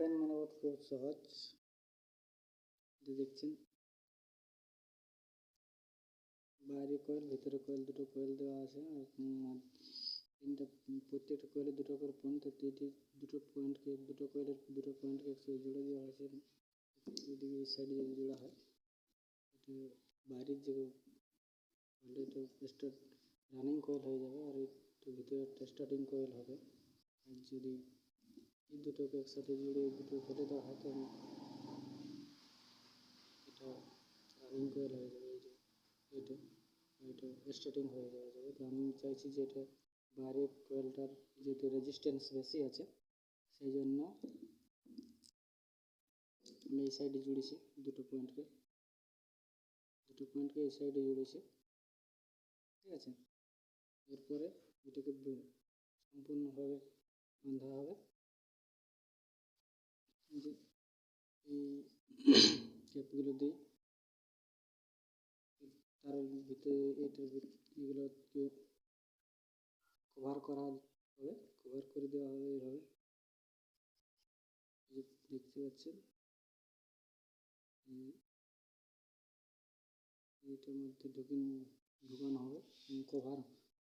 Fan বানাবো খুব সহজ দেখছেন বাইরে কয়েল ভিতরে কয়েল দুটো কয়েল দেওয়া আছে আর তিনটা প্রত্যেকটা কয়েলে দুটো করে পয়েন্ট তিনটি দুটো পয়েন্টকে দুটো কয়েলের দুটো পয়েন্টকে একসাথে জুড়ে দেওয়া হয়েছে এদিকে এই সাইডে যদি জোড়া হয় বাইরের যে কয়েলটা স্টার্ট রানিং কয়েল হয়ে যাবে আর একটু ভিতরে একটা স্টার্টিং কয়েল হবে আর যদি দুটোকে একসাথে জুড়ে দুটো ফেলে দেওয়া হয় তখন এটা রানিং কয়েল হয়ে যাবে এই যে এটা এটা স্টার্টিং হয়ে যাবে যাবে তো আমি চাইছি যে এটা বাইরের কয়েলটার যেহেতু রেজিস্ট্যান্স বেশি আছে, সেই জন্য আমি এই সাইডে জুড়েছি দুটো পয়েন্টকে দুটো পয়েন্টকে এই সাইডে জুড়েছি, ঠিক আছে? এরপরে এটাকে সম্পূর্ণভাবে বাঁধা হবে। ক্যাপগুলো দিই। তার ভিতরে এটার এগুলোকে কভার করা হবে কভার করে দেওয়া হবে এইভাবে। দেখতে পাচ্ছেন? এটার মধ্যে ঢুকে ঢুকানো হবে কভার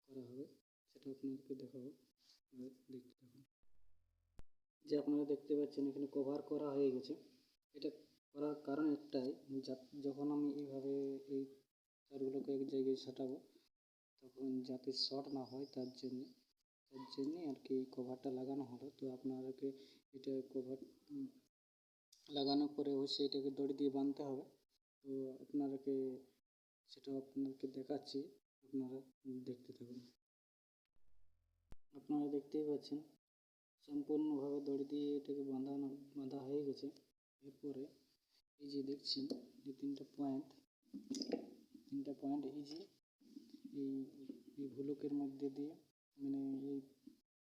করা হবে। সেটা আপনাদেরকে দেখাবো। দেখতে থাকুন। যে আপনারা দেখতে পাচ্ছেন এখানে কভার করা হয়ে গেছে। এটা করার কারণ একটাই যখন আমি এইভাবে এই তারগুলোকে এক জায়গায় সাঁটাবো, তখন যাতে শর্ট না হয় তার জন্য তার জন্যে আর কি কভারটা লাগানো হলো। তো আপনাদেরকে এটা কভার লাগানোর পরে অবশ্যই এটাকে দড়ি দিয়ে বাঁধতে হবে। তো আপনাদেরকে সেটা আপনাদেরকে দেখাচ্ছি। আপনারা দেখতে থাকুন। আপনারা দেখতেই পাচ্ছেন সম্পূর্ণভাবে দড়ি দিয়ে এটাকে বাঁধানো, বাঁধা হয়ে গেছে। এরপরে এই যে দেখছেন যে তিনটা পয়েন্ট তিনটা পয়েন্ট এই যে এই এই ভুলুকের মধ্যে দিয়ে মানে এই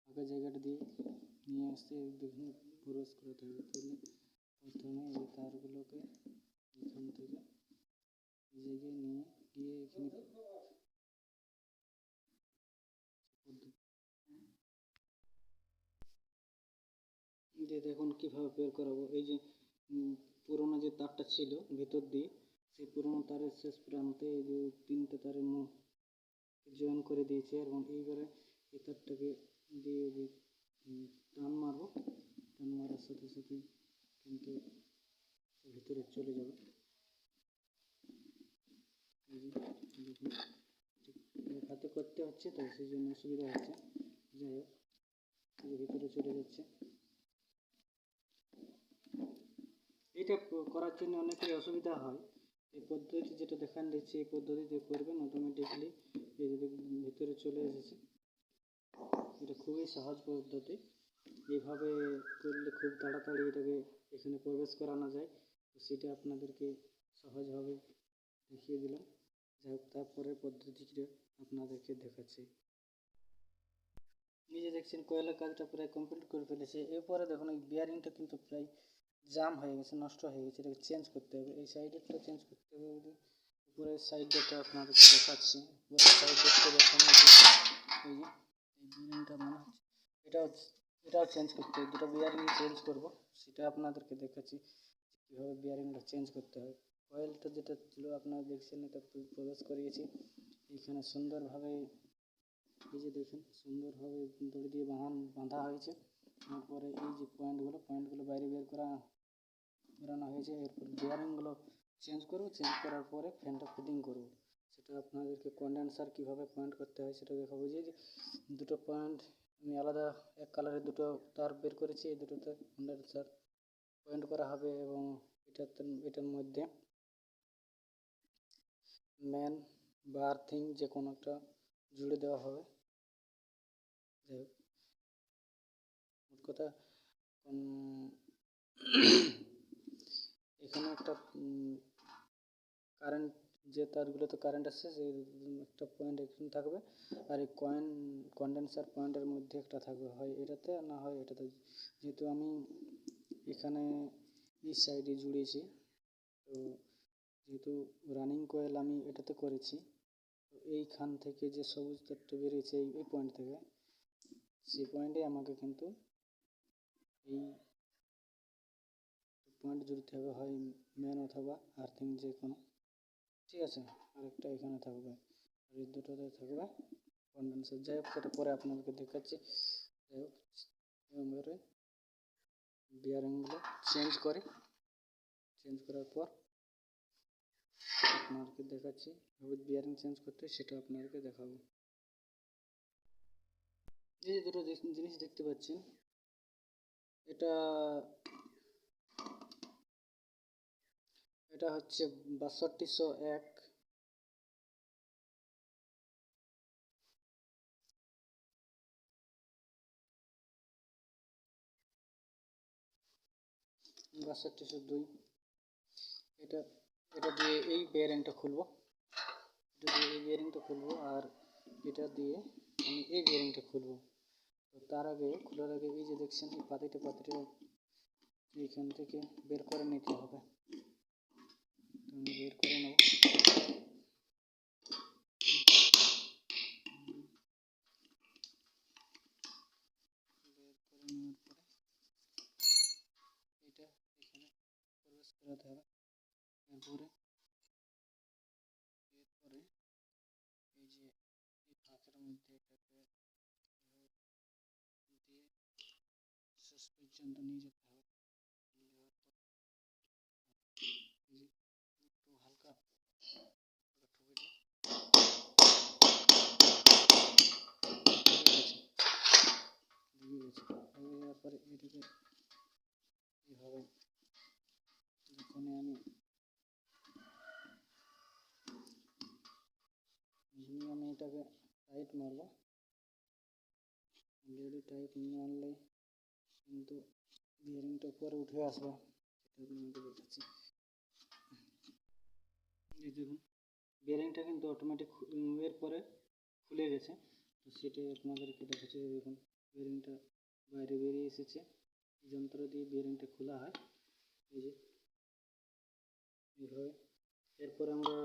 ফাঁকা জায়গাটা দিয়ে নিয়ে আসতে দেখুন, প্রবেশ করাতে হবে। তাহলে প্রথমে এই তারগুলোকে এখান থেকে এই জায়গায় নিয়ে গিয়ে এখানে যে দেখুন কীভাবে বের করাবো, এই যে পুরোনো যে তারটা ছিল ভেতর দিয়ে, সেই পুরোনো তারের শেষ প্রান্তে এই যে তিনটে তারের মুখ জয়েন করে দিয়েছে এবং এইবারে এই তারটাকে দিয়ে টান মারবো। টান মারার সাথে সাথে কিন্তু ভিতরে চলে যাবে। হাতে করতে হচ্ছে তো সেই জন্য অসুবিধা হচ্ছে। যাই হোক ভিতরে চলে যাচ্ছে। এটা করার জন্য অনেকের অসুবিধা হয়। এই পদ্ধতি যেটা দেখান দিচ্ছে, এই পদ্ধতিতে করবেন অটোমেটিকলি যদি ভিতরে চলে এসেছে। এটা খুবই সহজ পদ্ধতি। এইভাবে করলে খুব তাড়াতাড়ি এটাকে এখানে প্রবেশ করানো যায়। তো সেটা আপনাদেরকে সহজভাবে দেখিয়ে দিলাম। যাই হোক তারপরে পদ্ধতিটা আপনাদেরকে দেখাচ্ছি। এই যে দেখছেন কয়লার কাজটা প্রায় কমপ্লিট করে ফেলেছে। এরপরে দেখুন, এই বিয়ারিংটা কিন্তু প্রায় জাম হয়ে গেছে, নষ্ট হয়ে গেছে, এটাকে চেঞ্জ করতে হবে। এই সাইডেরটা চেঞ্জ করতে হবে উপরের সাইডটা আপনাদেরকে দেখাচ্ছি। উপরের সাইডেরটা দেখানো এই যে, এই বিয়ারিংটা মনে এটাও এটাও চেঞ্জ করতে হবে। দুটো বিয়ারিং চেঞ্জ করব, সেটা আপনাদেরকে দেখাচ্ছি কীভাবে বিয়ারিংটা চেঞ্জ করতে হয়। কয়েলটা যেটা ছিল, আপনারা দেখছেন, এটা প্রবেশ করিয়েছি। এখানে সুন্দরভাবে, এই যে দেখুন, সুন্দরভাবে দড়ি দিয়ে বাঁধান, বাঁধা হয়েছে। তারপরে এই যে পয়েন্টগুলো পয়েন্টগুলো বাইরে বের করা করানো হয়েছে। এরপর বিয়ারিংগুলো চেঞ্জ করব চেঞ্জ করার পরে ফ্যানটা ফিটিং করব। সেটা আপনাদেরকে কন্ডেন্সার কীভাবে পয়েন্ট করতে হয় সেটা দেখাবো যে দুটো পয়েন্ট আমি আলাদা এক কালারের দুটো তার বের করেছি, এই দুটোতে কন্ডেন্সার পয়েন্ট করা হবে এবং এটাতে এটার মধ্যে ম্যান বা আর্থিং যে কোনো একটা জুড়ে দেওয়া হবে। যাই হোক কথা এখানে একটা কারেন্ট যে তারগুলোতে কারেন্ট আসছে, সেই একটা পয়েন্ট এখানে থাকবে। আর এই কয়েন কন্ডেন্সার পয়েন্টের মধ্যে একটা থাকবে। হয় এটাতে না হয় এটাতে। যেহেতু আমি এখানে এই সাইডে জুড়েছি, তো যেহেতু রানিং কয়েল আমি এটাতে করেছি, তো এইখান থেকে যে সবুজ তারটা বেরিয়েছে এই এই পয়েন্ট থেকে, সেই পয়েন্টে আমাকে কিন্তু এই পয়েন্ট জুড়তে হবে, হয় মেন অথবা আর্থিং যে কোনো ঠিক আছে, আরেকটা এখানে থাকবে। আর এই দুটোতে থাকবে কন্ডেন্সার যাই হোক, সেটা পরে আপনাদেরকে দেখাচ্ছি। যাই হোক বিয়ারিংগুলো চেঞ্জ করে। চেঞ্জ করার পর আপনাদেরকে দেখাচ্ছি। বিয়ারিং চেঞ্জ করতে সেটা আপনাদেরকে দেখাবো। এই দুটো জিনিস দেখতে পাচ্ছেন, এটা এটা হচ্ছে বাষট্টিশো এক। বাষট্টিশো দুই। এটা এটা দিয়ে এই বেয়ারিংটা খুলবো। এটা দিয়ে এই বেয়ারিংটা খুলবো আর এটা দিয়ে আমি এই বেয়ারিংটা খুলবো। তো তার আগে, খোলার আগে এই যে দেখছেন, এই পাতিটা পাতিটা এইখান থেকে বের করে নিতে হবে। বের করে নেব বের করে নেওয়ার পরে এটা এখানে প্রবেশ করাতে হবে এরপরে এরপরে এই যে এই ফাঁকের মধ্যে এটাকে দিয়ে শেষ পর্যন্ত নিয়ে যেতে হবে নেওয়ার পর এই যে একটু হালকা হালকা ঠুকে দিয়ে লেগে গেছে লেগে যাওয়ার পরে এটাকে এইভাবে যখন আমি নিয়ে আমি এটাকে টাইট মারবো। অলরেডি টাইট আনলে কিন্তু বিয়ারিংটা উপরে উঠে আসবে। সেটা আপনাকে দেখাচ্ছি। দেখুন বিয়ারিংটা কিন্তু অটোমেটিক এর পরে খুলে গেছে। তো সেটাই আপনাদেরকে দেখাচ্ছি। দেখুন বিয়ারিংটা বাইরে বেরিয়ে এসেছে। যন্ত্র দিয়ে বিয়ারিংটা খোলা হয়। এই যে, এইভাবে। এরপর আমরা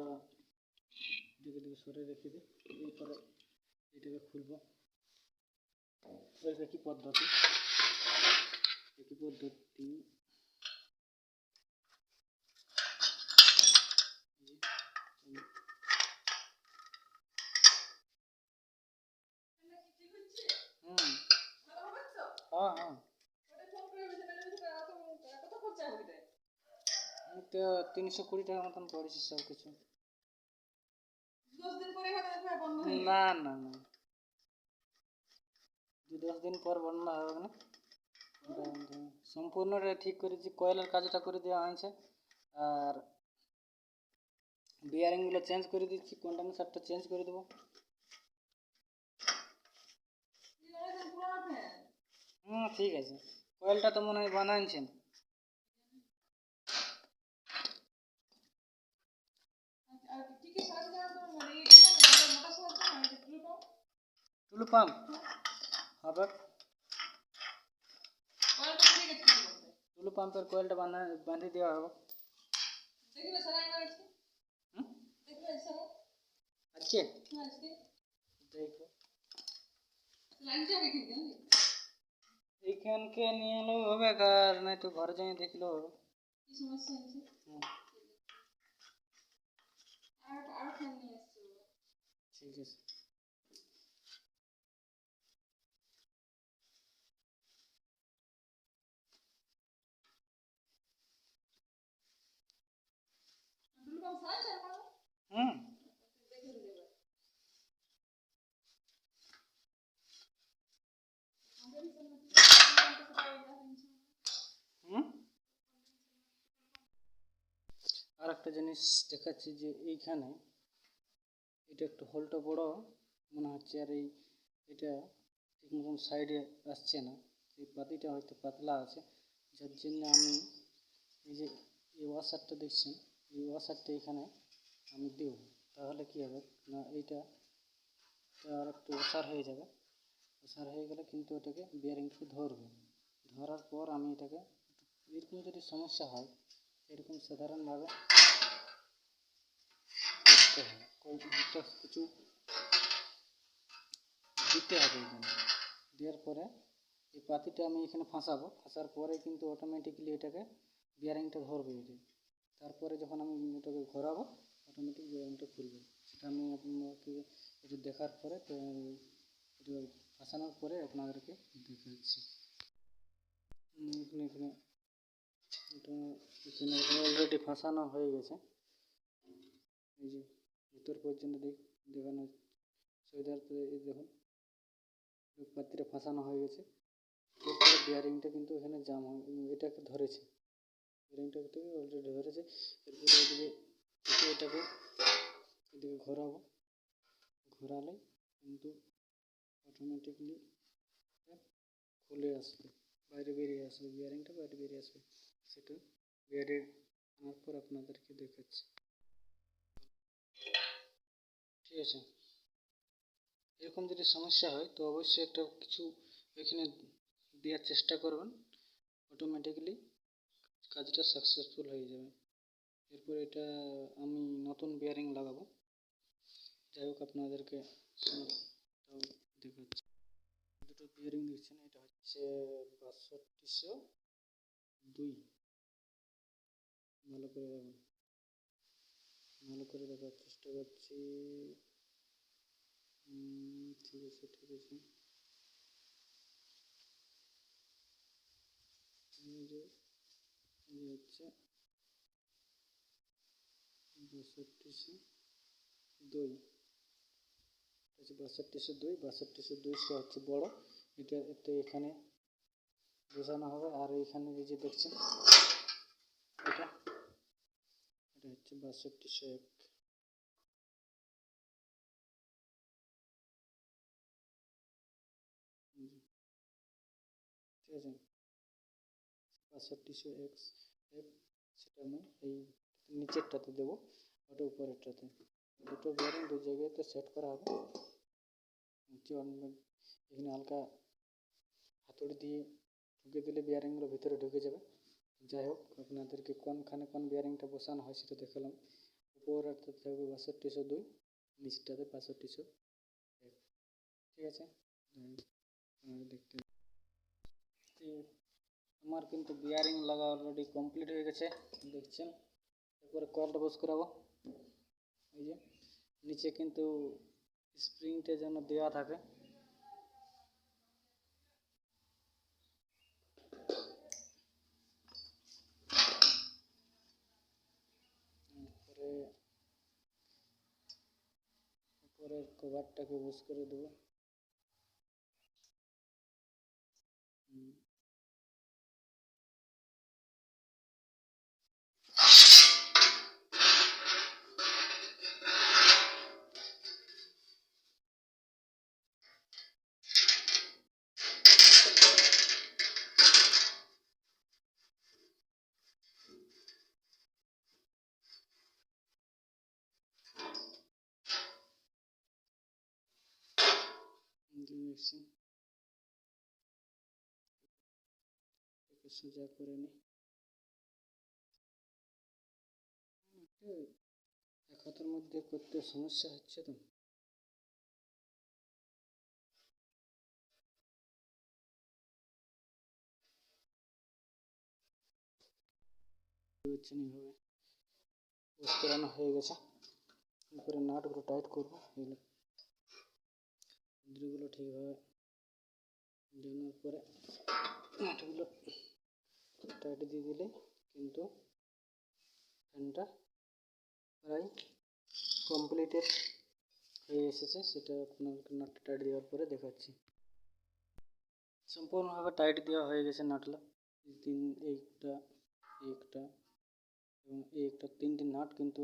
দিকে দিকে সরে রেখে দিই। এরপরে এটাকে খুলবো। একই পদ্ধতি। একই পদ্ধতি এই যে, আমি হুম হ্যাঁ হ্যাঁ এটা তিনশো কুড়ি টাকা মতন পড়েছে সব কিছু। না না না। দশ দিন পর বন্যা হবে না। সম্পূর্ণটা ঠিক করেছি কয়েলের কাজটা করে দেওয়া হয়েছে। আর বিয়ারিংগুলো চেঞ্জ করে দিচ্ছি কন্ডেন্সারটা চেঞ্জ করে দেবো। হুম ঠিক আছে। কয়েলটা তো মনে হয় বানাচ্ছেন টুলু পাম্প হবে টুলু পাম্পের কয়েলটা বাঁধা বাঁধিয়ে দেওয়া হবে হুম আজকে দেখব এইখানকে নিয়ে এলেও হবে আর নাই তো ঘরে যাই দেখলেও হবে হুম, ঠিক আছে আর একটা জিনিস দেখাচ্ছি যে এইখানে এটা একটু হোলটা বড়, মনে হচ্ছে আর এই এটা ঠিক মতন সাইডে আসছে না। এই পাতিটা হয়তো পাতলা আছে, যার জন্য আমি এই যে এই ওয়াশারটা দেখছেন এই ওয়াশারটা এখানে আমি দেব। তাহলে কী হবে? না, এইটা আর একটু ওসার হয়ে যাবে। ওসার হয়ে গেলে কিন্তু এটাকে বিয়ারিংটাকে ধরবে। ধরার পর আমি এটাকে এরকম যদি সমস্যা হয়, এরকম সাধারণভাবে করতে হয়। কিছু দিতে হবে এখানে। দেওয়ার পরে এই পাতিটা আমি এখানে ফাঁসাবো। ফাঁসার পরে কিন্তু অটোমেটিক্যালি এটাকে বিয়ারিংটা ধরবে যে তারপরে যখন আমি ওটাকে ঘোরাবো অটোমেটিক বিয়ারিংটা খুলবে, সেটা আমি আপনাকে একটু দেখার পরে, তো একটু ফাসানোর পরে আপনাদেরকে দেখাচ্ছি। এখানে এখানে, এটা অলরেডি ফাঁসানো হয়ে গেছে। এই যে ভিতর পর্যন্ত দেখ, দেখানো সুবিধার পরে এই দেখুন পাত্রে ফাঁসানো হয়ে গেছে। বিয়ারিংটা কিন্তু এখানে জাম এটাকে ধরেছে। বিয়ারিংটা থেকে অলরেডি ধরেছে এরপরে এদিকে এটাকে এদিকে ঘোরাবো। ঘোরালে কিন্তু অটোমেটিকলি খুলে আসবে, বাইরে বেরিয়ে আসবে বিয়ারিংটা বাইরে বেরিয়ে আসবে। সেটা বিয়ারে আনার পর আপনাদেরকে দেখাচ্ছি। ঠিক আছে? এরকম যদি সমস্যা হয়, তো অবশ্যই একটা কিছু এখানে দেওয়ার চেষ্টা করবেন। অটোমেটিক্যালি কাজটা সাকসেসফুল হয়ে যাবে। এরপর এটা আমি নতুন বিয়ারিং লাগাবো। যাই হোক, আপনাদেরকে দেখাচ্ছি। দুটো বিয়ারিং দেখছেন, এটা হচ্ছে বাষট্টিশো দুই। ভালো করে দেখুন। ভালো করে দেখার চেষ্টা করছি। ঠিক আছে ঠিক আছে। এই হচ্ছে বাষট্টিশো দুই। হচ্ছে বাষট্টিশো দুই, বাষট্টিশো দুইশো হচ্ছে বড়। এটা এতে এখানে বোঝানো হবে। আর এখানে এই যে দেখছেন, এটা এটা হচ্ছে বাষট্টিশো এক। ঠিক আছে? বাষট্টিশো এক্স। এক সেটা আমি এই নিচেরটাতে দেবো, ওটা উপরেরটাতে। দুটো বিয়ারিং দু জায়গাতে সেট করা হবে। এখানে হালকা হাতুড়ি দিয়ে ঢুকে দিলে বিয়ারিংগুলো ভিতরে ঢুকে যাবে। যাই হোক, আপনাদেরকে কোনখানে কোন বিয়ারিংটা বসানো হয় সেটা দেখালাম। উপরেরটাতে থাকবে বাষট্টিশো দুই নিচটাতে বাষট্টিশো ঠিক আছে? যাই দেখতে। তো আমার কিন্তু বিয়ারিং লাগা অলরেডি কমপ্লিট হয়ে গেছে। দেখছেন? এরপরে কয়েলটা বস করাবো। এই যে, নিচে কিন্তু স্প্রিংটা যেন দেওয়া থাকে। উপরে উপরের কভারটাকে বস করে দেবো। দেখছি সোজা করে নিই এক মধ্যে করতে সমস্যা হচ্ছে তো? হয়ে গেছে। এরপরে নাটগুলো টাইট করব। এগুলো ইন্দ্রিগুলো ঠিকভাবে জানার পরে নাটগুলো টাইট দিয়ে দিলে কিন্তু ফ্যানটা প্রায় কমপ্লিটেড হয়ে এসেছে। সেটা আপনাদেরকে নাটটা টাইট দেওয়ার পরে দেখাচ্ছি। সম্পূর্ণভাবে টাইট দেওয়া হয়ে গেছে নাটলা তিন, এইটা একটা এবং এই একটা তিনটি নাট কিন্তু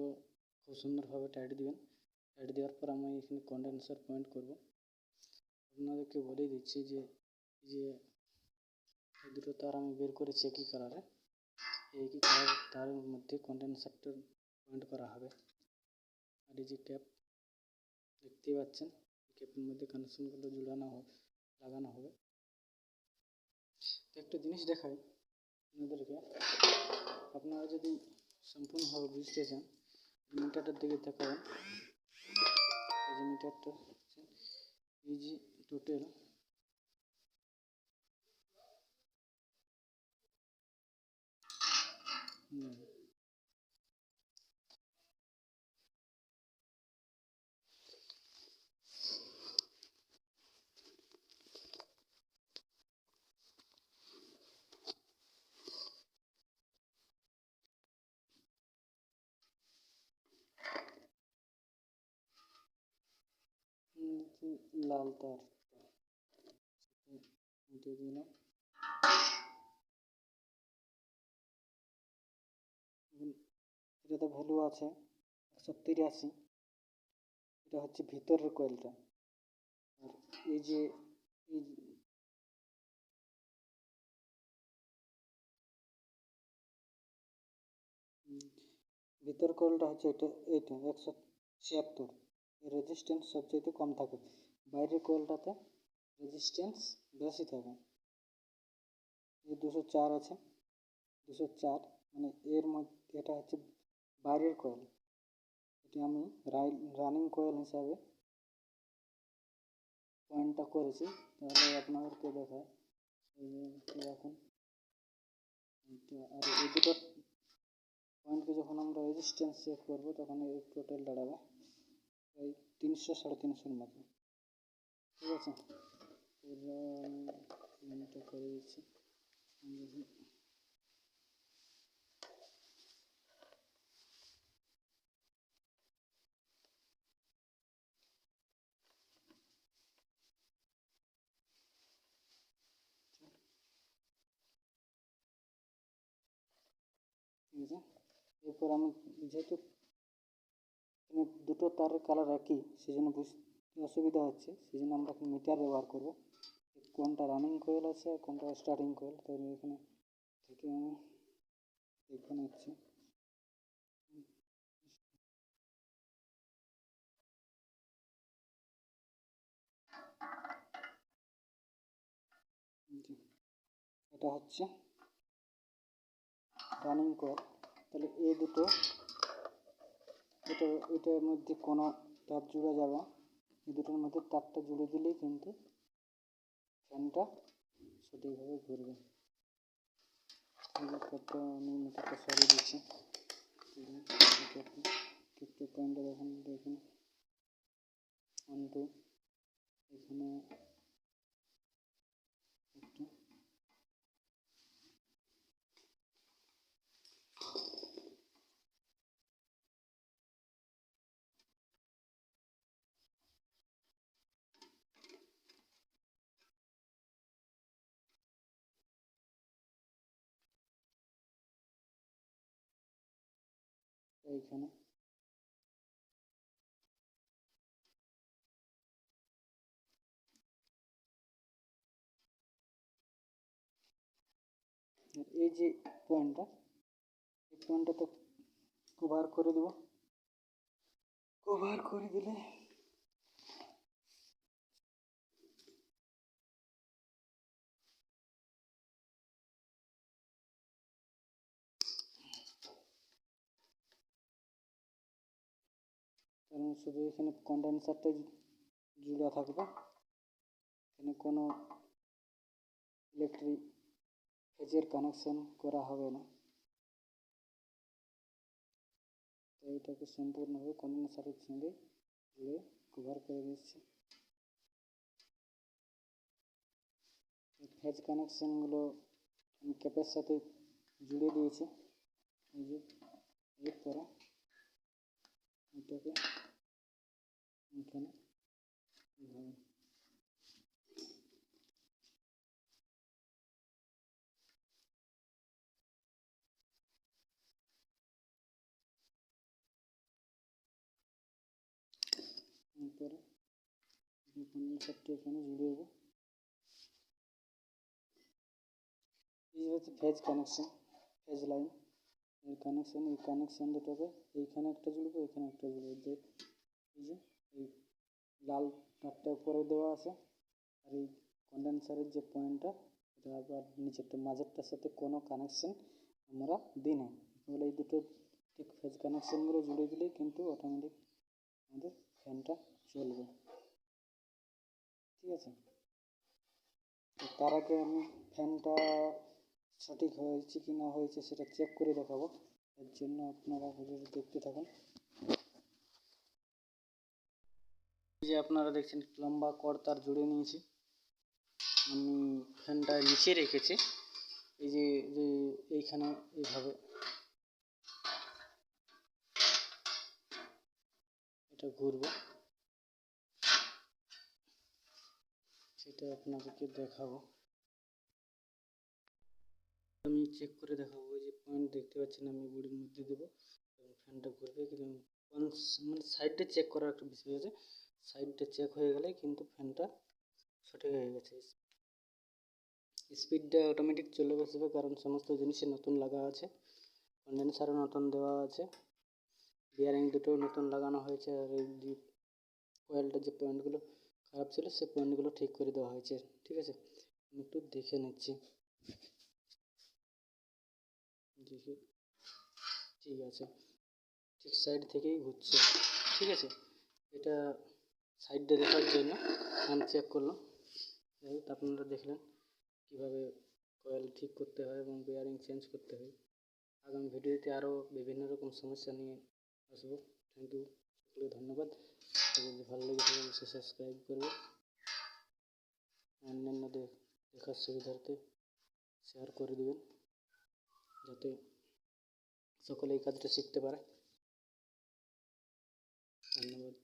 খুব সুন্দরভাবে টাইট দিবেন। টাইট দেওয়ার পর আমি এখানে কন্ডেন্সার পয়েন্ট করব। আপনাদেরকে বলে দিচ্ছি যে যে এই দুটো তার আমি বের করেছি একই কালারে একই কালার তারের মধ্যে কন্ডেন্সারটা পয়েন্ট করা হবে। আর এই যে ক্যাপ দেখতেই পাচ্ছেন ক্যাপের মধ্যে কানেকশনগুলো ঝুলানো হবে, লাগানো হবে। একটা জিনিস দেখাই আপনাদেরকে, আপনারা যদি সম্পূর্ণভাবে বুঝতে চান মিটারটার দিকে তাকাবেন। এই যে মিটারটা এই যে টোটাল লাল তার। মিটিয়ে দিলাম ভ্যালু আছে, একশো তিরাশি। এটা হচ্ছে ভিতরের কয়েলটা। আর এই যে, এই ভিতর কয়েলটা হচ্ছে এটা এইটা একশো ছিয়াত্তর। রেজিস্ট্যান্স সবচেয়ে কম থাকে। বাইরের কয়েলটাতে রেজিস্ট্যান্স বেশি থাকে। এই দুশো চার আছে। দুশো চার মানে এর মধ্যে এটা হচ্ছে বাইরের কয়েল। এটি আমি রানিং কয়েল হিসাবে পয়েন্টটা করেছি। তাহলে আপনাদেরকে দেখায়। এখন আর এই দুটো পয়েন্টকে যখন আমরা রেজিস্ট্যান্স চেক করব, তখন এই টোটাল দাঁড়াবে এই তিনশো সাড়ে তিনশোর মতো। ঠিক আছে। আমি করে দিচ্ছি। ঠিক আছে। এরপর আমি যেহেতু দুটো তারের কালার একই সেই জন্য বুঝতে অসুবিধা হচ্ছে সেই জন্য আমরা এখন মিটার ব্যবহার করব। কোনটা রানিং কোয়েল আছে আর কোনটা স্টার্টিং কোয়েল তাহলে এখানে থেকে আমি দেখে নিচ্ছি। এটা হচ্ছে রানিং কোয়েল তাহলে এই দুটো, এটা, এটার মধ্যে কোনো তার জুড়ে যাবে এই দুটোর মধ্যে তারটা জুড়ে দিলেই কিন্তু ফ্যানটা সঠিকভাবে ঘুরবে। এই আমি মিটারটা সরিয়ে দিচ্ছি। পয়েন্টটা দেখুন দেখুন। টু এখানে এইখানে এই যে পয়েন্টটা এই পয়েন্টটা তো কভার করে দেবো। কভার করে দিলে কারণ শুধু এখানে কন্ডেন্সারটাই জুড়ে থাকবে। এখানে কোনো ইলেকট্রিক ফেজের কানেকশন করা হবে না। তো এটাকে সম্পূর্ণভাবে কন্ডেন্সারের সঙ্গে জুড়ে কভার করে দিচ্ছি। ফেজ কানেকশনগুলো ক্যাপের সাথে জুড়ে দিয়েছি। এই যে, এরপরে এটাকে এখানে এইভাবে এরপরে কন্ডেন্সারটা এখানে জুড়ে দেবো এই হচ্ছে ফেজ কানেকশন ফেজ লাইন এই কানেকশন এই কানেকশন দুটোকে এইখানে একটা জুড়বো, এখানে একটা জুড়বো। যে, এই যে, এই লাল তারটা উপরে দেওয়া আছে। আর এই কন্ডেন্সারের যে পয়েন্টটা, এটা আবার নিচেরটা মাঝেরটার সাথে কোনো কানেকশন আমরা দিই না। তাহলে এই দুটো ঠিক ফেজ কানেকশনগুলো জুড়ে দিলেই কিন্তু অটোমেটিক আমাদের ফ্যানটা চলবে। ঠিক আছে? তার আগে আমি ফ্যানটা সঠিক হয়েছে কি না হয়েছে সেটা চেক করে দেখাবো। এর জন্য আপনারা ভিডিওটি দেখতে থাকুন। এই যে আপনারা দেখছেন লম্বা কর তার জুড়ে নিয়েছি। আমি ফ্যানটা নিচে রেখেছি। এই যে এইখানে এইভাবে। এটা ঘুরবে। সেটা আপনাদেরকে দেখাবো। আমি চেক করে দেখাবো। যে পয়েন্ট দেখতে পাচ্ছেন, আমি বডির মধ্যে দেবো। এবং ফ্যানটা ঘুরবে, কিন্তু মানে সাইডটা চেক করার একটা বিষয় আছে। সাইডটা চেক হয়ে গেলে কিন্তু ফ্যানটা সঠিক হয়ে গেছে। স্পিডটা অটোমেটিক চলে বসবে কারণ সমস্ত জিনিসে নতুন লাগা আছে। কন্ডেন্সারও নতুন দেওয়া আছে। বিয়ারিং দুটো নতুন লাগানো হয়েছে। আর এই যে যে পয়েন্টগুলো খারাপ ছিল, সে পয়েন্টগুলো ঠিক করে দেওয়া হয়েছে। ঠিক আছে? আমি একটু দেখে নিচ্ছি। দেখি। ঠিক আছে। ঠিক সাইড থেকেই ঘুরছে। ঠিক আছে? এটা সাইডটা দেখার জন্য আমি চেক করলাম যাই হোক, আপনারা দেখলেন কীভাবে কয়েল ঠিক করতে হয় এবং বেয়ারিং চেঞ্জ করতে হয়। আগামী ভিডিওতে আরও বিভিন্ন রকম সমস্যা নিয়ে আসব। থ্যাংক ইউ সকলকে ধন্যবাদ। যদি ভালো লেগে থাকে, অবশ্যই সাবস্ক্রাইব করবে। অন্যান্য দে- দেখার সুবিধার্থে শেয়ার করে দেবেন। যাতে সকলে এই কাজটা শিখতে পারে। ধন্যবাদ